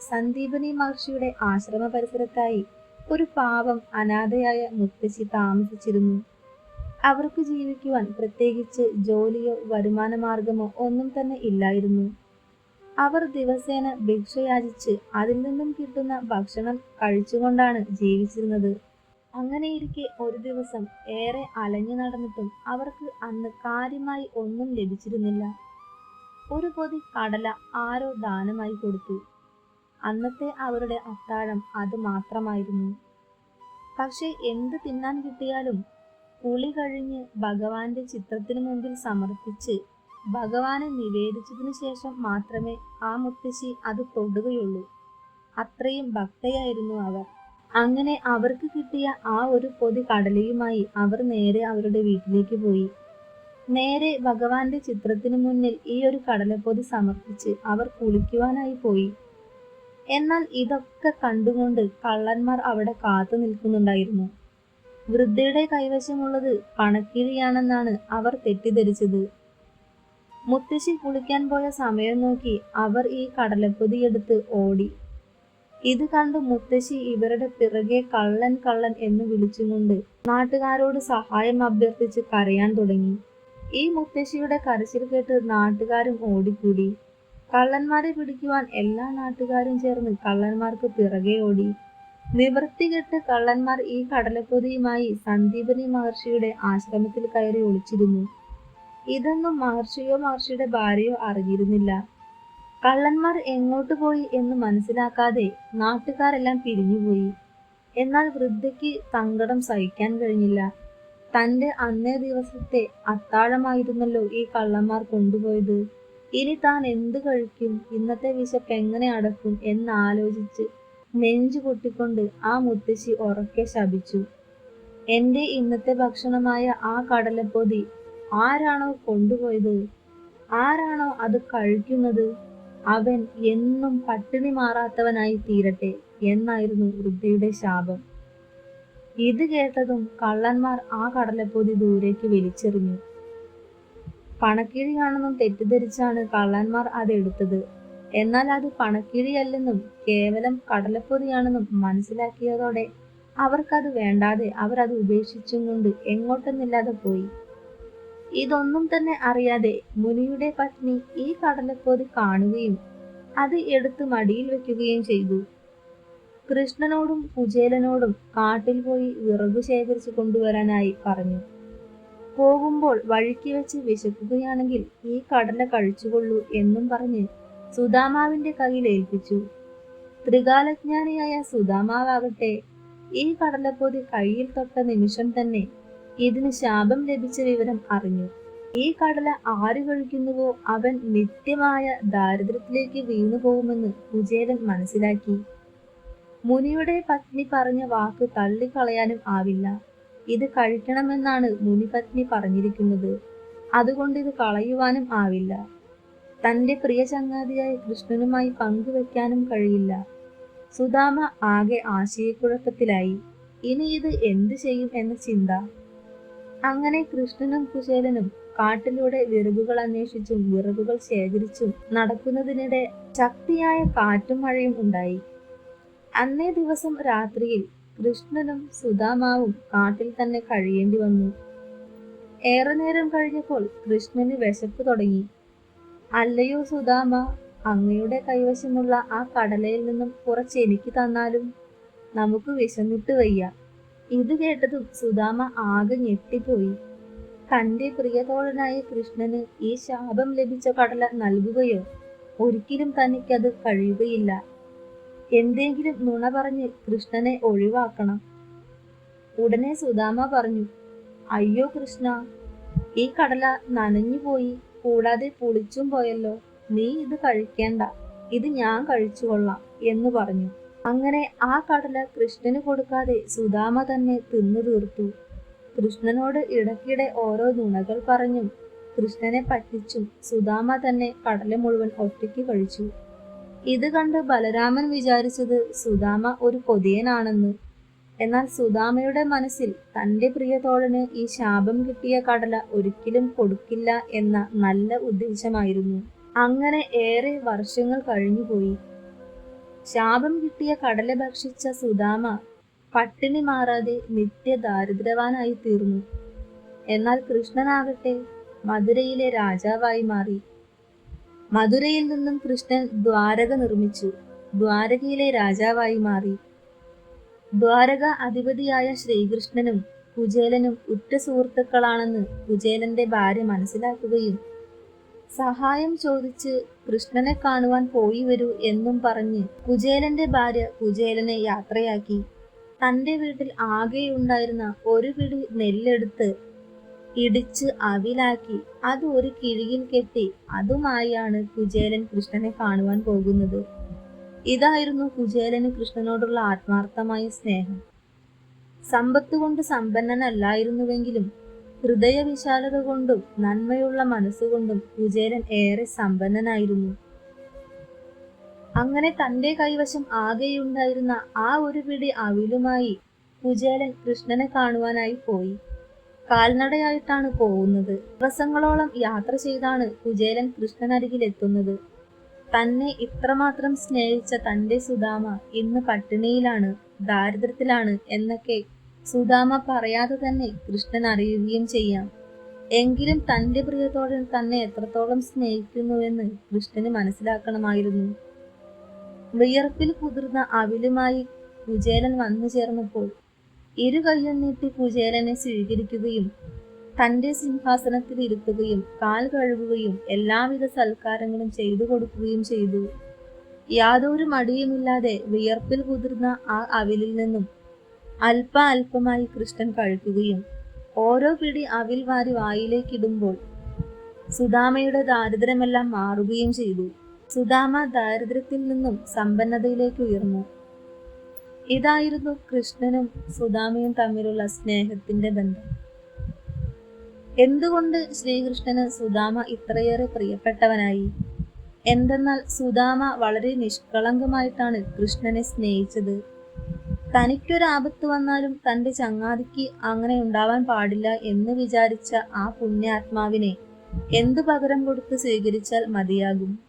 സന്ദീപനി മഹർഷിയുടെ ആശ്രമ പരിസരത്തായി ഒരു പാവം അനാഥയായ മുത്തശ്ശി താമസിച്ചിരുന്നു. അവർക്ക് ജീവിക്കുവാൻ പ്രത്യേകിച്ച് ജോലിയോ വരുമാന മാർഗമോ ഒന്നും തന്നെ ഇല്ലായിരുന്നു. അവർ ദിവസേന ഭിക്ഷയാചിച്ച് അതിൽ നിന്നും കിട്ടുന്ന ഭക്ഷണം കഴിച്ചുകൊണ്ടാണ് ജീവിച്ചിരുന്നത്. അങ്ങനെയിരിക്കെ ഒരു ദിവസം ഏറെ അലഞ്ഞു നടന്നിട്ടും അവർക്ക് അന്ന് കാര്യമായി ഒന്നും ലഭിച്ചിരുന്നില്ല. ഒരു പൊതി കടല ആരോ ദാനമായി കൊടുത്തു. അന്നത്തെ അവരുടെ അത്താഴം അത് മാത്രമായിരുന്നു. പക്ഷെ എന്ത് തിന്നാൻ കിട്ടിയാലും കുളി കഴിഞ്ഞ് ഭഗവാന്റെ ചിത്രത്തിനു മുമ്പിൽ സമർപ്പിച്ച് ഭഗവാനെ നിവേദിച്ചതിനു ശേഷം മാത്രമേ ആ മുത്തശ്ശി അത് തൊടുകയുള്ളൂ. അത്രയും ഭക്തയായിരുന്നു അവർ. അങ്ങനെ അവർക്ക് കിട്ടിയ ആ ഒരു പൊതി കടലയുമായി അവർ നേരെ അവരുടെ വീട്ടിലേക്ക് പോയി. നേരെ ഭഗവാന്റെ ചിത്രത്തിനു മുന്നിൽ ഈ ഒരു കടലപ്പൊതി സമർപ്പിച്ച് അവർ കുളിക്കുവാനായി പോയി. എന്നാൽ ഇതൊക്കെ കണ്ടുകൊണ്ട് കള്ളന്മാർ അവിടെ കാത്തു നിൽക്കുന്നുണ്ടായിരുന്നു. വൃദ്ധയുടെ കൈവശമുള്ളത് പണക്കിഴിയാണെന്നാണ് അവർ തെറ്റിദ്ധരിച്ചത്. മുത്തശ്ശി കുളിക്കാൻ പോയ സമയം നോക്കി അവർ ഈ കടലപ്പൊതി എടുത്ത് ഓടി. ഇത് കണ്ട് മുത്തശ്ശി ഇവരുടെ പിറകെ കള്ളൻ കള്ളൻ എന്ന് വിളിച്ചുകൊണ്ട് നാട്ടുകാരോട് സഹായം അഭ്യർത്ഥിച്ച് കരയാൻ തുടങ്ങി. ഈ മുത്തശ്ശിയുടെ കരച്ചിൽ കേട്ട് നാട്ടുകാരും ഓടിക്കൂടി. കള്ളന്മാരെ പിടിക്കുവാൻ എല്ലാ നാട്ടുകാരും ചേർന്ന് കള്ളന്മാർക്ക് പിറകെ ഓടി. നിവൃത്തികെട്ട് കള്ളന്മാർ ഈ കടലപ്പൊതിയുമായി സന്ദീപനി മഹർഷിയുടെ ആശ്രമത്തിൽ കയറി ഒളിച്ചിരുന്നു. ഇതൊന്നും മഹർഷിയോ മഹർഷിയുടെ ഭാര്യയോ അറിഞ്ഞിരുന്നില്ല. കള്ളന്മാർ എങ്ങോട്ട് പോയി എന്ന് മനസ്സിലാക്കാതെ നാട്ടുകാരെല്ലാം പിരിഞ്ഞുപോയി. എന്നാൽ വൃദ്ധയ്ക്ക് സങ്കടം സഹിക്കാൻ കഴിഞ്ഞില്ല. തന്റെ അന്നേ ദിവസത്തെ അത്താഴമായിരുന്നല്ലോ ഈ കള്ളന്മാർ കൊണ്ടുപോയത്. ഇനി താൻ എന്ത് കഴിക്കും? ഇന്നത്തെ വിശപ്പ് എങ്ങനെ അടക്കും? എന്നാലോചിച്ച് നെഞ്ചു പൊട്ടിക്കൊണ്ട് ആ മുത്തശ്ശി ഉറക്കെ ശപിച്ചു. എന്റെ ഇന്നത്തെ ഭക്ഷണമായ ആ കടലപ്പൊതി ആരാണോ കൊണ്ടുപോയത്? ആരാണോ അത് കഴിക്കുന്നത്? അവൻ എന്നും പട്ടിണി മാറാത്തവനായി തീരട്ടെ എന്നായിരുന്നു വൃദ്ധയുടെ ശാപം. ഇത് കേട്ടതും കള്ളന്മാർ ആ കടലപ്പൊതി ദൂരേക്ക് വലിച്ചെറിഞ്ഞു പണക്കിഴിയാണെന്നും തെറ്റിദ്ധരിച്ചാണ് കള്ളന്മാർ അത് എടുത്തത്. എന്നാൽ അത് പണക്കിഴിയല്ലെന്നും കേവലം കടലപ്പൊതിയാണെന്നും മനസ്സിലാക്കിയതോടെ അവർക്കത് വേണ്ടാതെ അവർ അത് ഉപേക്ഷിച്ചും കൊണ്ട് എങ്ങോട്ടെന്നില്ലാതെ പോയി. ഇതൊന്നും തന്നെ അറിയാതെ മുനിയുടെ പത്നി ഈ കടലപ്പൊതി കാണുകയും അത് എടുത്ത് മടിയിൽ വെക്കുകയും ചെയ്തു. കൃഷ്ണനോടും കുചേലനോടും കാട്ടിൽ പോയി വിറക് ശേഖരിച്ചു കൊണ്ടുവരാനായി പറഞ്ഞു. പോകുമ്പോൾ വഴിക്ക് വെച്ച് വിശക്കുകയാണെങ്കിൽ ഈ കടല കഴിച്ചുകൊള്ളൂ എന്നും പറഞ്ഞ് സുദാമാവിന്റെ കയ്യിൽ ഏൽപ്പിച്ചു. ത്രികാലജ്ഞാനിയായ സുദാമാവാകട്ടെ ഈ കടലപ്പൊതി കയ്യിൽ തൊട്ട നിമിഷം തന്നെ ഇതിന് ശാപം ലഭിച്ച വിവരം അറിഞ്ഞു. ഈ കടല ആര് കഴിക്കുന്നുവോ അവൻ നിത്യമായ ദാരിദ്ര്യത്തിലേക്ക് വീണു പോകുമെന്ന് മനസ്സിലാക്കി. മുനിയുടെ പത്നി പറഞ്ഞ വാക്ക് തള്ളിക്കളയാനും ആവില്ല. ഇത് കഴിക്കണമെന്നാണ് മുനിപത്നി പറഞ്ഞിരിക്കുന്നത്. അതുകൊണ്ട് ഇത് കളയുവാനും ആവില്ല. തന്റെ പ്രിയ ചങ്ങാതിയായ കൃഷ്ണനുമായി പങ്കുവെക്കാനും കഴിയില്ല. സുദാമ ആകെ ആശയക്കുഴപ്പത്തിലായി. ഇനി ഇത് എന്തു ചെയ്യും എന്ന ചിന്ത. അങ്ങനെ കൃഷ്ണനും കുശേലനും കാട്ടിലൂടെ വിറകുകൾ അന്വേഷിച്ചും വിറകുകൾ ശേഖരിച്ചും നടക്കുന്നതിനിടെ ശക്തിയായ കാറ്റും മഴയും ഉണ്ടായി. അന്നേ ദിവസം രാത്രിയിൽ കൃഷ്ണനും സുദാമാവും കാട്ടിൽ തന്നെ കഴിയേണ്ടി വന്നു. ഏറെ നേരം കഴിഞ്ഞപ്പോൾ കൃഷ്ണന് വിശപ്പ് തുടങ്ങി. അല്ലയോ സുദാമ അങ്ങയുടെ കൈവശമുള്ള ആ കടലയിൽ നിന്നും കുറച്ച് എനിക്ക് തന്നാലും നമുക്ക് വിശന്നിട്ട് വയ്യ ഇത് കേട്ടതും സുദാമ ആകെ ഞെട്ടിപ്പോയി. തന്റെ പ്രിയതോഴനായ കൃഷ്ണന് ഈ ശാപം ലഭിച്ച കടല നൽകുകയോ? ഒരിക്കലും തനിക്കത് കഴിയുകയില്ല. എന്തെങ്കിലും നുണ പറഞ്ഞ് കൃഷ്ണനെ ഒഴിവാക്കണം. ഉടനെ സുദാമ പറഞ്ഞു അയ്യോ കൃഷ്ണ ഈ കടല നനഞ്ഞു പോയി. കൂടാതെ പുളിച്ചും പോയല്ലോ. നീ ഇത് കഴിക്കേണ്ട. ഇത് ഞാൻ കഴിച്ചുകൊള്ളാം എന്ന് പറഞ്ഞു. അങ്ങനെ ആ കടല കൃഷ്ണന് കൊടുക്കാതെ സുദാമ തന്നെ തിന്നു തീർത്തു. കൃഷ്ണനോട് ഇടയ്ക്കിടെ ഓരോ നുണകൾ പറഞ്ഞും കൃഷ്ണനെ പറ്റിച്ചും സുദാമ തന്നെ കടല മുഴുവൻ ഒറ്റയ്ക്ക് കഴിച്ചു. ഇത് കണ്ട് ബലരാമൻ വിചാരിച്ചത് സുദാമ ഒരു കൊതിയനാണെന്ന്. എന്നാൽ സുദാമയുടെ മനസ്സിൽ തന്റെ പ്രിയതോഴന് ഈ ശാപം കിട്ടിയ കടല ഒരിക്കലും കൊടുക്കില്ല എന്ന നല്ല ഉദ്ദേശമായിരുന്നു. അങ്ങനെ ഏറെ വർഷങ്ങൾ കഴിഞ്ഞുപോയി. ശാപം കിട്ടിയ കടല ഭക്ഷിച്ച സുദാമ പട്ടിണി മാറാതെ നിത്യ ദാരിദ്ര്യവാനായി തീർന്നു എന്നാൽ കൃഷ്ണനാകട്ടെ മധുരയിലെ രാജാവായി മാറി. മധുരയിൽ നിന്നും കൃഷ്ണൻ ദ്വാരക നിർമ്മിച്ചു. ദ്വാരകയിലെ രാജാവായി മാറി. ദ്വാരക അധിപതിയായ ശ്രീകൃഷ്ണനും കുചേലനും ഉറ്റ സുഹൃത്തുക്കളാണെന്ന് കുചേലന്റെ ഭാര്യ മനസ്സിലാക്കുകയും സഹായം ചോദിച്ച് കൃഷ്ണനെ കാണുവാൻ പോയി വരൂ എന്നും പറഞ്ഞ് കുചേലന്റെ ഭാര്യ കുചേലനെ യാത്രയാക്കി. തന്റെ വീട്ടിൽ ആകെയുണ്ടായിരുന്ന ഒരു പിടി നെല്ലെടുത്ത് ഇടിച്ച് അവിലാക്കി. അത് ഒരു കിഴിയിൽ കെട്ടി. അതുമായാണ് കുചേലൻ കൃഷ്ണനെ കാണുവാൻ പോകുന്നത്. ഇതായിരുന്നു കുചേലന് കൃഷ്ണനോടുള്ള ആത്മാർത്ഥമായ സ്നേഹം. സമ്പത്ത് കൊണ്ട് സമ്പന്നനല്ലായിരുന്നുവെങ്കിലും ഹൃദയവിശാലത കൊണ്ടും നന്മയുള്ള മനസ്സുകൊണ്ടും കുചേലൻ ഏറെ സമ്പന്നനായിരുന്നു. അങ്ങനെ തന്റെ കൈവശം ആകെയുണ്ടായിരുന്ന ആ ഒരു പിടി അവിലുമായി കുചേലൻ കൃഷ്ണനെ കാണുവാനായി പോയി. കാൽനടയായിട്ടാണ് പോകുന്നത്. ദിവസങ്ങളോളം യാത്ര ചെയ്താണ് കുചേലൻ കൃഷ്ണനരികിൽ എത്തുന്നത് തന്നെ ഇത്രമാത്രം സ്നേഹിച്ച തന്റെ സുദാമ ഇന്ന് പട്ടിണിയിലാണ് ദാരിദ്ര്യത്തിലാണ് എന്നൊക്കെ സുദാമ പറയാതെ തന്നെ കൃഷ്ണൻ അറിയുകയും ചെയ്യാം. എങ്കിലും തന്റെ പ്രിയത്തോടൻ തന്നെ എത്രത്തോളം സ്നേഹിക്കുന്നുവെന്ന് കൃഷ്ണന് മനസ്സിലാക്കണമായിരുന്നു. വിയർപ്പിൽ കുതിർന്ന അവിലുമായി കുചേലൻ വന്നു ചേർന്നപ്പോൾ ഇരു നീട്ടി കുചേലനെ സ്വീകരിക്കുകയും തന്റെ സിംഹാസനത്തിൽ ഇരുത്തുകയും കാൽ കഴുകുകയും എല്ലാവിധ സൽക്കാരങ്ങളും ചെയ്തു കൊടുക്കുകയും ചെയ്തു. യാതൊരു മടിയുമില്ലാതെ വിയർപ്പിൽ കുതിർന്ന ആ അവിലിൽ നിന്നും അല്പ അല്പമായി കൃഷ്ണൻ കഴിക്കുകയും ഓരോ പിടി അവിൽ വാരി വായിലേക്കിടുമ്പോൾ സുദാമയുടെ ദാരിദ്ര്യമെല്ലാം മാറുകയും ചെയ്തു. സുദാമ ദാരിദ്ര്യത്തിൽ നിന്നും സമ്പന്നതയിലേക്ക് ഉയർന്നു. ഇതായിരുന്നു കൃഷ്ണനും സുദാമയും തമ്മിലുള്ള സ്നേഹത്തിന്റെ ബന്ധം. എന്തുകൊണ്ട് ശ്രീകൃഷ്ണന് സുദാമ ഇത്രയേറെ പ്രിയപ്പെട്ടവനായി? എന്തെന്നാൽ സുദാമ വളരെ നിഷ്കളങ്കമായിട്ടാണ് കൃഷ്ണനെ സ്നേഹിച്ചത്. തനിക്കൊരാപത്ത് വന്നാലും തന്റെ ചങ്ങാതിക്ക് അങ്ങനെ ഉണ്ടാവാൻ പാടില്ല എന്ന് വിചാരിച്ച ആ പുണ്യാത്മാവിനെ എന്തു പകരം കൊടുത്ത് സ്വീകരിച്ചാൽ മതിയാകും?